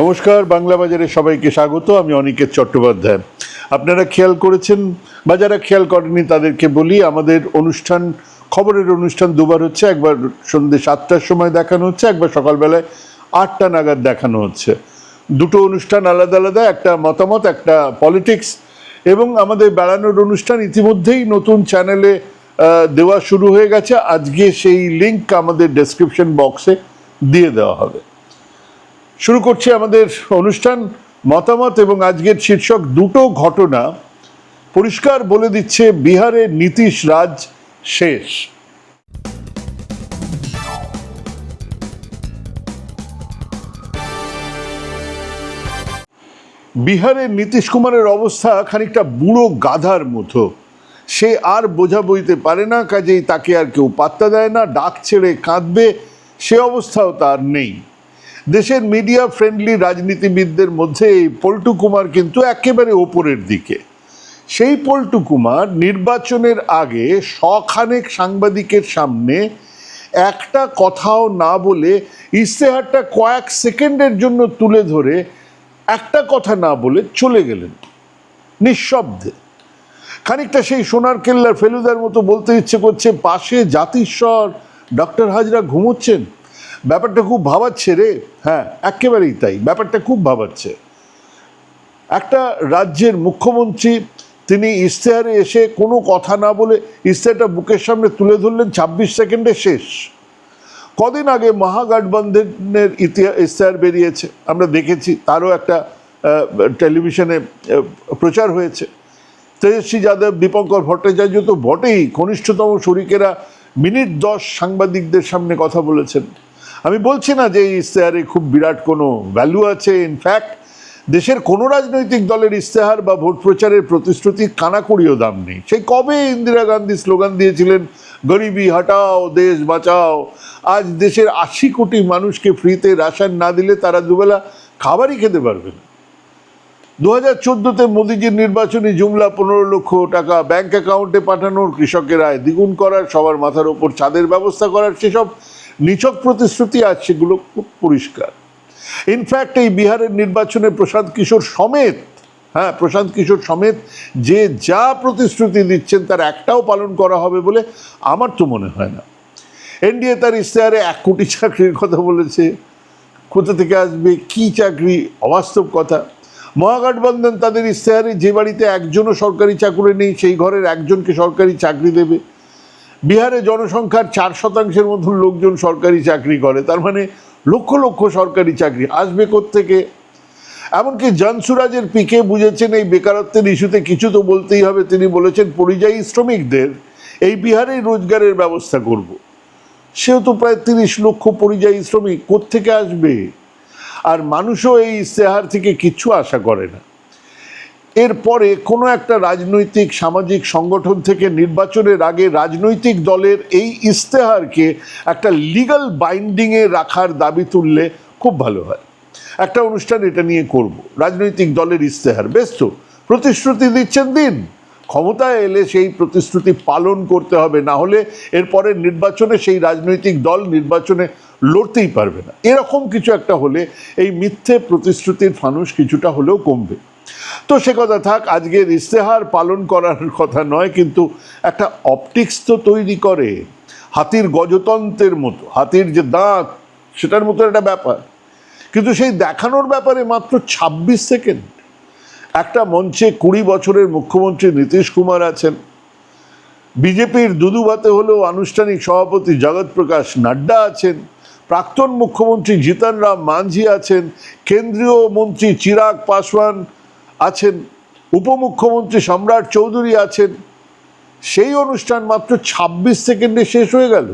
নমস্কার, বাংলা বাজারে সবাইকে স্বাগত, আমি অনিকেত চট্টোপাধ্যায়। আপনারা খেয়াল করেছেন? বা যারা খেয়াল করেনি তাদেরকে বলি, আমাদের অনুষ্ঠান, খবরের অনুষ্ঠান দুবার হচ্ছে, একবার সন্ধ্যে সাতটার সময় দেখানো হচ্ছে, একবার সকালবেলায় আটটা নাগাদ দেখানো হচ্ছে। দুটো অনুষ্ঠান আলাদা আলাদা, একটা মতামত, একটা পলিটিক্স, এবং আমাদের বেড়ানোর অনুষ্ঠান ইতিমধ্যেই নতুন চ্যানেলে দেওয়া শুরু হয়ে গেছে। আজকে সেই লিঙ্ক আমাদের ডেসক্রিপশন বক্সে দিয়ে দেওয়া হবে। শুরু করছি আমাদের অনুষ্ঠান, মতামত এবং আজকের শীর্ষক দুটো ঘটনা। পরিষ্কার বলে দিচ্ছে বিহারে নীতিশ রাজ শেষ। বিহারের নীতিশ কুমারের অবস্থা খানিকটা বুড়ো গাধার মতো। সে আর বোঝা বইতে পারে না, কাজেই তাকে আর কেউ পাত্তা দেয় না, ডাক ছেড়ে কাঁদবে, সে অবস্থাও তার নেই। দেশের মিডিয়া ফ্রেন্ডলি রাজনীতিবিদদের মধ্যে এই পল্টু কুমার কিন্তু একেবারে ওপরের দিকে। সেই পল্টু কুমার নির্বাচনের আগে শখানেক সাংবাদিকের সামনে একটা কথাও না বলে ইশতেহারটা কয়েক সেকেন্ডের জন্য তুলে ধরে একটা কথা না বলে চলে গেলেন। নিঃশব্দে। খানিকটা সেই সোনার কেল্লার ফেলুদার মতো বলতে ইচ্ছে করছে, পাশে জাতিস্বর, ডক্টর হাজরা ঘুমোচ্ছেন? ব্যাপারটা খুব ভাবাচ্ছে রে। হ্যাঁ একেবারেই তাই। ব্যাপারটা খুব ভাবাচ্ছে। একটা রাজ্যের মুখ্যমন্ত্রী, তিনি ইশতেহারে এসে কোনো কথা না বলে ইশতেহারটা বুকের সামনে তুলে ধরলেন ছাব্বিশ সেকেন্ডে শেষ। কদিন আগে মহাগঠবন্ধনের ইতিহাস ইশতেহার বেরিয়েছে। আমরা দেখেছি, তারও একটা টেলিভিশনে প্রচার হয়েছে। তেজস্বী যাদব, দীপঙ্কর ভট্টাচার্য তো বটেই। ঘনিষ্ঠতম শরিকেরা মিনিট দশ সাংবাদিকদের সামনে কথা বলেছেন। আমি বলছি না যে এই ইশতেহারে খুব বিরাট কোনো ভ্যালু আছে। ইনফ্যাক্ট দেশের কোনো রাজনৈতিক দলের ইশতেহার বা ভোট প্রচারের প্রতিশ্রুতি কানাকড়িও দাম নেই। সেই কবে ইন্দিরা গান্ধী স্লোগান দিয়েছিলেন, গরিবি হটাও, দেশ বাঁচাও আজ দেশের আশি কোটি মানুষকে ফ্রিতে রাসায়ন না দিলে তারা দুবেলা খাবারই খেতে পারবে না। দু হাজার চোদ্দোতে মোদীজির নির্বাচনী জুমলা পনেরো লক্ষ টাকা ব্যাংক অ্যাকাউন্টে পাঠানোর কৃষকের আয় দ্বিগুণ করার, সবার মাথার ওপর ছাদের ব্যবস্থা করার, সেসব নিছক প্রতিশ্রুতি আজ সেগুলো খুব পরিষ্কার। ইনফ্যাক্ট এই বিহারের নির্বাচনে প্রশান্ত কিশোর সমেত হ্যাঁ প্রশান্ত কিশোর সমেত যে যা প্রতিশ্রুতি দিচ্ছেন তার একটাও পালন করা হবে বলে আমার তো মনে হয় না। এনডিএ তার ইশতেহারে এক কোটি চাকরির কথা বলেছে। কোথা থেকে আসবে, কি চাকরি, অবাস্তব কথা। মহাগঠবন্ধন তাদের ইশতেহারে যে বাড়িতে একজনও সরকারি চাকরি নেই, সেই ঘরের একজনকে সরকারি চাকরি দেবে। বিহারে জনসংখ্যার চার শতাংশের মতন লোকজন সরকারি চাকরি করে, তার মানে লক্ষ লক্ষ সরকারি চাকরি। আসবে থেকে এমনকি জনসুরাজের পিকে বুঝেছেন এই বেকারত্বের ইস্যুতে কিছু তো বলতেই হবে। তিনি বলেছেন, পরিযায়ী শ্রমিকদের এই বিহারেই রোজগারের ব্যবস্থা করব। সেও তো প্রায় তিরিশ লক্ষ পরিযায়ী শ্রমিক, কোত্থেকে আসবে? আর মানুষও এই ইশতেহার থেকে কিচ্ছু আশা করে না। এরপরে কোনো একটা রাজনৈতিক, সামাজিক সংগঠন থেকে নির্বাচনের আগে রাজনৈতিক দলের এই ইশতেহারকে একটা লিগাল বাইন্ডিংয়ে রাখার দাবি তুললে খুব ভালো হয়। একটা অনুষ্ঠান এটা নিয়ে করব। রাজনৈতিক দলের ইশতেহার, বেশ তো। প্রতিশ্রুতি দিচ্ছেন দিন। ক্ষমতায় এলে সেই প্রতিশ্রুতি পালন করতে হবে, না হলে এরপরের নির্বাচনে সেই রাজনৈতিক দল নির্বাচনে লড়তেই পারবে না। এরকম কিছু একটা হলে এই মিথ্যে প্রতিশ্রুতির ফানুষ কিছুটা হলেও কমবে। তো সে কথা থাক, আজকের ইশতেহার পালন করার কথা নয়, কিন্তু একটা অপটিক্স তো তৈরি করে। হাতির গজতন্ত্রের মতো, হাতির যে দাঁত, সেটার মতো একটা ব্যাপার। কিন্তু সেই দেখানোর ব্যাপারে মাত্র ছাব্বিশ সেকেন্ড। একটা মঞ্চে কুড়ি বছরের মুখ্যমন্ত্রী নীতিশ কুমার আছেন। বিজেপির দুদুভাতে হলেও আনুষ্ঠানিক সভাপতি জগৎ প্রকাশ নাড্ডা আছেন। প্রাক্তন মুখ্যমন্ত্রী জিতন রাম মাঝি আছেন। কেন্দ্রীয় মন্ত্রী চিরাগ পাসওয়ান আছেন, উপমুখ্যমন্ত্রী সম্রাট চৌধুরী আছেন, সেই অনুষ্ঠান মাত্র ছাব্বিশ সেকেন্ডে শেষ হয়ে গেল।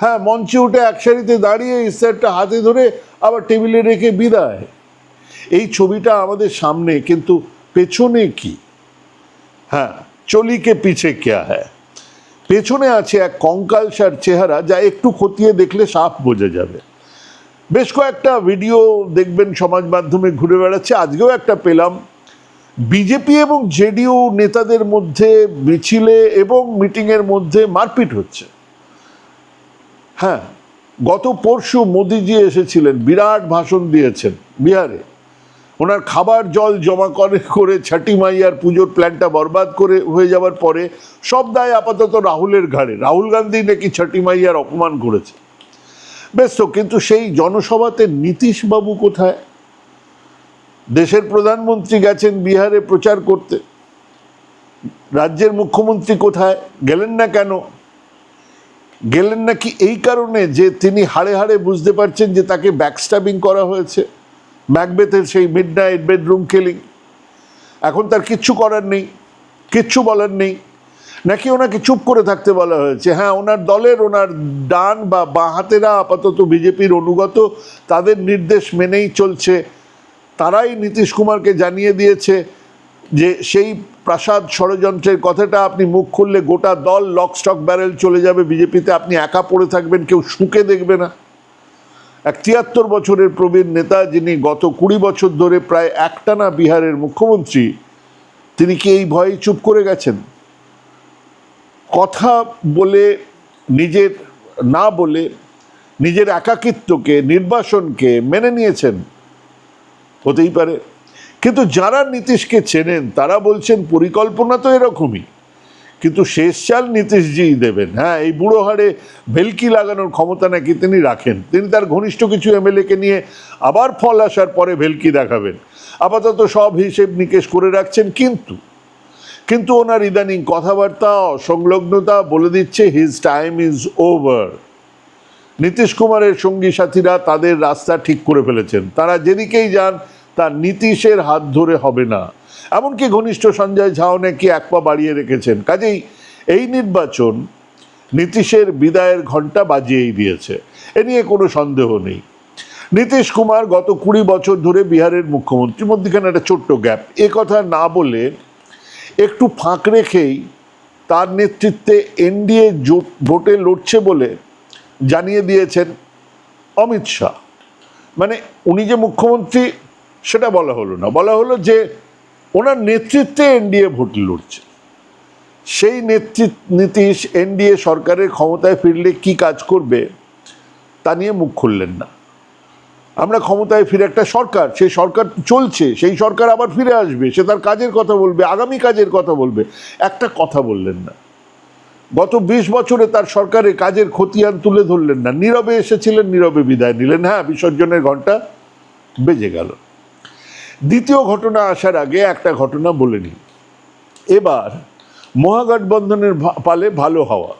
হ্যাঁ মঞ্চে উঠে এক সারিতে দাঁড়িয়ে ইস্তারটা হাতে ধরে আবার টেবিলে রেখে বিদায়। এই ছবিটা আমাদের সামনে, কিন্তু পেছনে কি? হ্যাঁ চলিকে পিছে কেয়া হ্যাঁ পেছনে আছে এক কঙ্কালসার চেহারা যা একটু খতিয়ে দেখলে সাফ বোঝা যাবে। বেশ কয়েকটা ভিডিও দেখবেন সমাজ মাধ্যমে ঘুরে বেড়াচ্ছে, আজকেও একটা পেলাম। বিজেপি এবং জেডিইউ নেতাদের মধ্যে মিছিলে এবং মিটিংয়ের মধ্যে মারপিট হচ্ছে। হ্যাঁ গত পরশু মোদিজি এসেছিলেন, বিরাট ভাষণ দিয়েছেন বিহারে। ওনার খাবার জল জমা করে করে ছাটি মাইয়ার পুজোর প্ল্যানটা বরবাদ করে হয়ে যাওয়ার পরে সব দায় আপাতত রাহুলের ঘাড়ে। রাহুল গান্ধী নাকি ছাটি মাইয়ার অপমান করেছে। বেশ তো, কিন্তু সেই জনসভাতে নীতিশবাবু কোথায়? দেশের প্রধানমন্ত্রী গেছেন বিহারে প্রচার করতে। রাজ্যের মুখ্যমন্ত্রী কোথায়? গেলেন না কেন? গেলেন নাকি এই কারণে যে তিনি হাড়ে হাড়ে বুঝতে পারছেন যে তাকে ব্যাকস্টাবিং করা হয়েছে। ম্যাকবেথের সেই মিড নাইট বেডরুম কিলিং এখন তার কিচ্ছু করার নেই, কিচ্ছু বলার নেই। নাকি ওনাকে চুপ করে থাকতে বলা হয়েছে? হ্যাঁ ওনার দলের, ওনার ডান বা বাঁ হাতেরা আপাতত বিজেপির অনুগত, তাদের নির্দেশ মেনেই চলছে তারাই নীতিশ কুমারকে জানিয়ে দিয়েছে যে সেই প্রাসাদ ষড়যন্ত্রের কথাটা আপনি মুখ খুললে গোটা দল লক, স্টক, ব্যারেল চলে যাবে, বিজেপিতে আপনি একা পড়ে থাকবেন, কেউ শুকে দেখবে না। এক তিয়াত্তর বছরের প্রবীণ নেতা যিনি গত কুড়ি বছর ধরে প্রায় একটানা বিহারের মুখ্যমন্ত্রী, তিনি কি এই ভয়ে চুপ করে গেছেন? কথা বলে, নিজের, না বলে নিজের একাকিত্বকে, নির্বাসনকে মেনে নিয়েছেন হতেই পারে। কিন্তু যারা নীতিশকে চেনেন, তারা বলছেন পরিকল্পনা তো এরকমই। কিন্তু শেষ চাল নীতিশজিই দেবেন। হ্যাঁ এই বুড়ো হাড়ে ভেলকি লাগানোর ক্ষমতা নাকি তিনি রাখেন। তিনি তার ঘনিষ্ঠ কিছু এমএলএকে নিয়ে আবার ফল আসার পরে ভেলকি দেখাবেন। আপাতত সব হিসেব নিকেশ করে রাখছেন কিন্তু। কিন্তু ওনার ইদানিং কথাবার্তা অসংলগ্নতা বলে দিচ্ছে his time is over Nitish কুমারের সঙ্গী সাথীরা তাদের রাস্তা ঠিক করে ফেলেছেন। তারা যেদিকেই যান তা নীতিশের হাত ধরে হবে না। এমনকি ঘনিষ্ঠ সঞ্জয় ঝাও নাকি এক পা বাড়িয়ে রেখেছেন? কাজেই এই নির্বাচন নীতিশের বিদায়ের ঘণ্টা বাজিয়েই দিয়েছে। এ নিয়ে কোনো সন্দেহ নেই। নীতিশ কুমার গত কুড়ি বছর ধরে বিহারের মুখ্যমন্ত্রী মধ্যখানে একটা ছোট্ট গ্যাপ। এ কথা না বলে একটু ফাঁক রেখেই তার নেতৃত্বে এনডিএ জোট, ভোটে লড়ছে বলে জানিয়ে দিয়েছেন অমিত শাহ। মানে উনি যে মুখ্যমন্ত্রী, সেটা বলা হলো না। বলা হলো যে ওনার নেতৃত্বে এনডিএ ভোট লড়ছে। সেই নেতৃত্ব নীতিশ এনডিএ সরকারের ক্ষমতায় ফিরলে কি কাজ করবে, তা নিয়ে মুখ খুললেন না। আমরা ক্ষমতায় ফিরে একটা সরকার, সেই সরকার চলছে, সেই সরকার আবার ফিরে আসবে, সে তার কাজের কথা বলবে, আগামী কাজের কথা বলবে, একটা কথা বললেন না। গত বিশ বছরে তার সরকারের কাজের খতিয়ান তুলে ধরলেন না। নীরবে এসেছিলেন, নীরবে বিদায় নিলেন। হ্যাঁ বিসর্জনের ঘণ্টা বেজে গেল। দ্বিতীয় ঘটনা আসার আগে একটা ঘটনা বলে নিই। এবার মহাগঠবন্ধনের পালে ভালো হওয়া।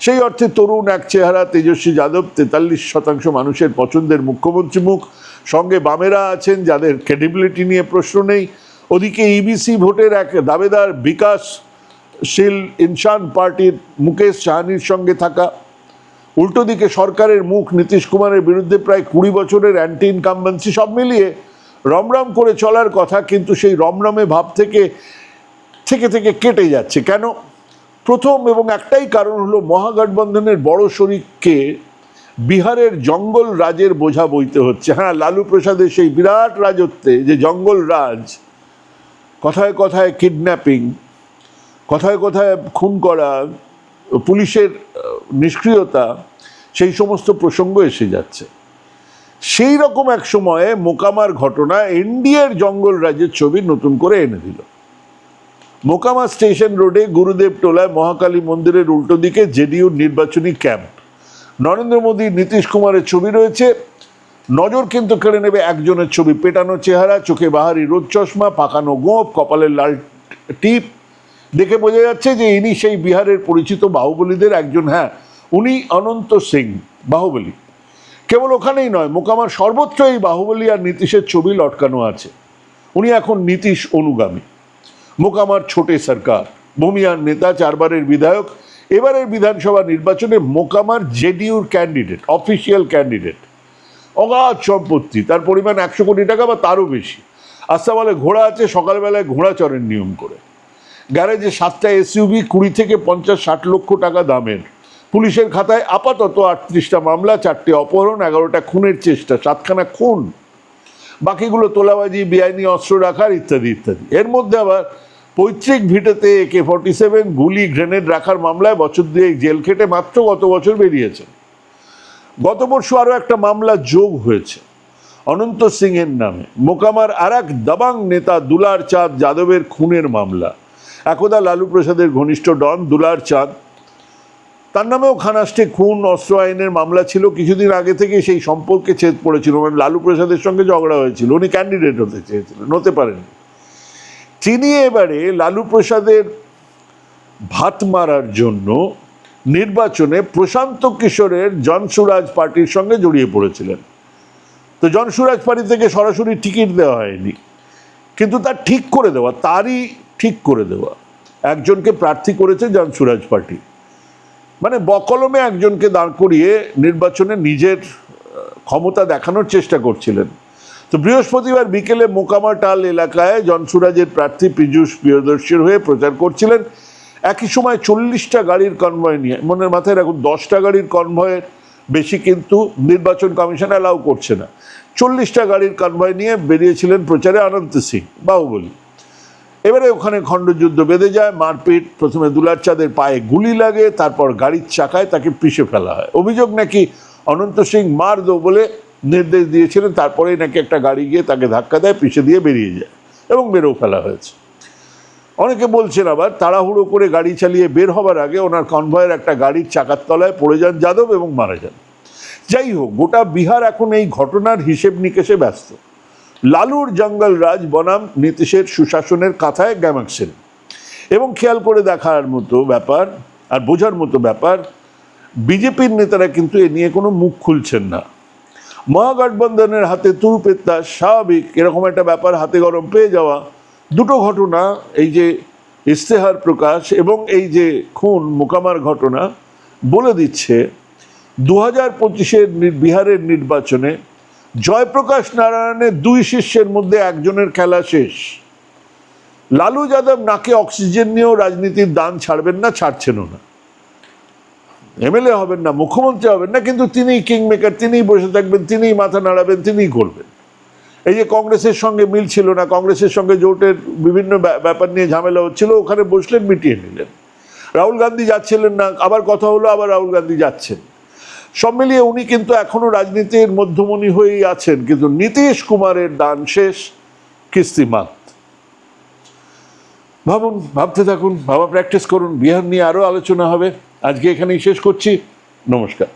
সেই অর্থে তরুণ এক চেহারা, তেজস্বী যাদব, তেতাল্লিশ শতাংশ মানুষের পছন্দের মুখ্যমন্ত্রী মুখ। সঙ্গে বামেরা আছেন যাদের ক্রেডিবিলিটি নিয়ে প্রশ্ন নেই। ওদিকে ইবিসি ভোটের এক দাবেদার বিকাশশীল ইনসান পার্টির মুকেশ সাহানির সঙ্গে থাকা। উল্টো দিকে সরকারের মুখ নীতিশ কুমারের বিরুদ্ধে প্রায় কুড়ি বছরের অ্যান্টি ইনকামবেন্সি সব মিলিয়ে রমরম করে চলার কথা কিন্তু সেই রমরমে ভাব থেকে থেকে থেকে কেটে যাচ্ছে। কেন? প্রথম এবং একটাই কারণ হলো মহাগঠবন্ধনের বড় শরিককে বিহারের জঙ্গল রাজের বোঝা বইতে হচ্ছে। হ্যাঁ লালু প্রসাদের সেই বিরাট রাজত্বে যে জঙ্গল রাজ, কথায় কথায় কিডন্যাপিং কথায় কথায় খুন করা, পুলিশের নিষ্ক্রিয়তা, সেই সমস্ত প্রসঙ্গ এসে যাচ্ছে। সেই রকম এক সময়ে মোকামার ঘটনা এনডিএর জঙ্গল রাজের ছবি নতুন করে এনে দিল। মোকামা স্টেশন রোডে গুরুদেব টোলায় মহাকালী মন্দিরের উল্টো দিকে জেডিইউর নির্বাচনী ক্যাম্প। নরেন্দ্র মোদী, নীতিশ কুমারের ছবি রয়েছে। নজর কিন্তু কেড়ে নেবে একজনের ছবি। পেটানো চেহারা, চোখে বাহারি রোদ চশমা, পাকানো গোঁপ কপালের লাল টিপ দেখে বোঝা যাচ্ছে যে ইনি সেই বিহারের পরিচিত বাহুবলীদের একজন হ্যাঁ উনি অনন্ত সিং বাহুবলী। কেবল ওখানেই নয়, মোকামার সর্বত্র এই বাহুবলী আর নীতিশের ছবি লটকানো আছে। উনি এখন নীতিশ অনুগামী। মোকামার ছোটে সরকার, ভূমিয়ার নেতা, চারবারের বিধায়ক, এবারের বিধানসভা নির্বাচনে মোকামার জেডিউর ক্যান্ডিডেট অফিসিয়াল ক্যান্ডিডেট অগাধ সম্পত্তি, তার পরিমাণ একশো কোটি টাকা বা তারও বেশি। আস্তা বলে ঘোড়া আছে, সকালবেলায় ঘোড়া চড়েন নিয়ম করে। গ্যারেজে সাতটা এসইউভি, কুড়ি থেকে পঞ্চাশ, ষাট লক্ষ টাকা দামের। পুলিশের খাতায় আপাতত আটত্রিশটা মামলা, চারটে অপহরণ, এগারোটা খুনের চেষ্টা, সাতখানা খুন। বাকিগুলো তোলাবাজি, বেআইনি অস্ত্র রাখার ইত্যাদি ইত্যাদি। এর মধ্যে আবার পৈতৃক ভিটেতে একে ফর্টি সেভেন, গুলি, গ্রেনেড রাখার মামলায় বছর দুয়েক জেল খেটে মাত্র গত বছর বেরিয়েছে। গত পরশু আরও একটা মামলা যোগ হয়েছে, অনন্ত সিং এর নামে। মোকামার আর এক দাবাং নেতা দুলার চাঁদ যাদবের খুনের মামলা। একদা লালু প্রসাদের ঘনিষ্ঠ ডন দুলার চাঁদ। তার নামেও খানাস্টে খুন, অস্ত্র আইনের মামলা ছিল, কিছুদিন আগে থেকে সেই সম্পর্কে ছেদ পড়েছিল মানে লালু প্রসাদের সঙ্গে ঝগড়া হয়েছিল। উনি ক্যান্ডিডেট হতে চেয়েছিলেন, হতে পারেন তিনি এবারে লালু প্রসাদের ভাত মারার জন্য নির্বাচনে প্রশান্ত কিশোরের জনসুরাজ পার্টির সঙ্গে জড়িয়ে পড়েছিলেন। তো জনসুরাজ পার্টি থেকে সরাসরি টিকিট দেওয়া হয়নি, কিন্তু তার ঠিক করে দেওয়া, তারই ঠিক করে দেওয়া। একজনকে প্রার্থী করেছে জনসুরাজ পার্টি। মানে বকলমে একজনকে দাঁড় করিয়ে নির্বাচনে নিজের ক্ষমতা দেখানোর চেষ্টা করছিলেন। তো বৃহস্পতিবার বিকেলে মোকামাটাল এলাকায় জনসুরাজের প্রার্থী পীযূষ প্রিয়দর্শীর হয়ে প্রচার করছিলেন। একই সময় চল্লিশটা গাড়ির কনভয় নিয়ে, মনের মাথায় রাখুন, দশটা গাড়ির কনভয়ের বেশি কিন্তু নির্বাচন কমিশন অ্যালাউ করছে না। চল্লিশটা গাড়ির কনভয় নিয়ে বেরিয়েছিলেন প্রচারে অনন্ত সিং, বাহুবলী। এবারে ওখানে খণ্ডযুদ্ধ বেঁধে যায়, মারপিট, প্রথমে দুলার চাঁদের পায়ে গুলি লাগে, তারপর গাড়ির চাকায় তাকে পিষে ফেলা হয়। অভিযোগ নাকি অনন্ত সিং মার দো বলে নির্দেশ দিয়েছিলেন, তারপরেই নাকি একটা গাড়ি গিয়ে তাকে ধাক্কা দেয়, পিষে দিয়ে বেরিয়ে যায় এবং বেরো ফেলা হয়েছে। অনেকে বলছেন আবার তাড়াহুড়ো করে গাড়ি চালিয়ে বের হবার আগে ওনার কনভয়ের একটা গাড়ির চাকার তলায় পড়ে যান যাদব এবং মারা যান। যাই হোক, গোটা বিহার এখন এই ঘটনার হিসেব নিকেশে ব্যস্ত। লালুর জঙ্গল রাজ বনাম নীতিশের সুশাসনের কাথায় গ্যামাক্সেন এবং খেয়াল করে দেখার মতো ব্যাপার আর বোঝার মতো ব্যাপার, বিজেপির নেতারা কিন্তু এ নিয়ে কোনো মুখ খুলছেন না। মহাগঠবন্ধনের হাতে তুরুপেত্তা স্বাভাবিক, এরকম একটা ব্যাপার হাতে গরম পেয়ে যাওয়া। দুটো ঘটনা, এই যে ইস্তেহার প্রকাশ এবং এই যে খুন, মোকামার ঘটনা, বলে দিচ্ছে দু হাজার পঁচিশের বিহারের নির্বাচনে জয়প্রকাশ নারায়ণের দুই শিষ্যের মধ্যে একজনের খেলা শেষ। লালু যাদব নাকে অক্সিজেন নিয়েও রাজনীতির দান ছাড়বেন না, ছাড়ছেনও না। এমএলএ হবেন না, মুখ্যমন্ত্রী হবেন না, কিন্তু তিনিই কিংমেকার, তিনিই বসে থাকবেন, তিনিই মাথা নাড়াবেন, তিনিই করবেন এই যে কংগ্রেসের সঙ্গে মিল ছিল না, কংগ্রেসের সঙ্গে জোটের বিভিন্ন ব্যা- ব্যাপার নিয়ে ঝামেলা হচ্ছিল, ওখানে বসলেন, মিটিয়ে নিলেন। রাহুল গান্ধী যাচ্ছিলেন না, আবার কথা হলো, আবার রাহুল গান্ধী যাচ্ছেন। সব মিলিয়ে উনি কিন্তু এখনও রাজনীতির মধ্যমণি হয়েই আছেন, কিন্তু নীতিশ কুমারের দান শেষ কিস্তিমাত। ভাবুন, ভাবতে থাকুন, ভাবা প্র্যাকটিস করুন, বিহার নিয়ে আরও আলোচনা হবে। আজকে এখানেই শেষ করছি। নমস্কার।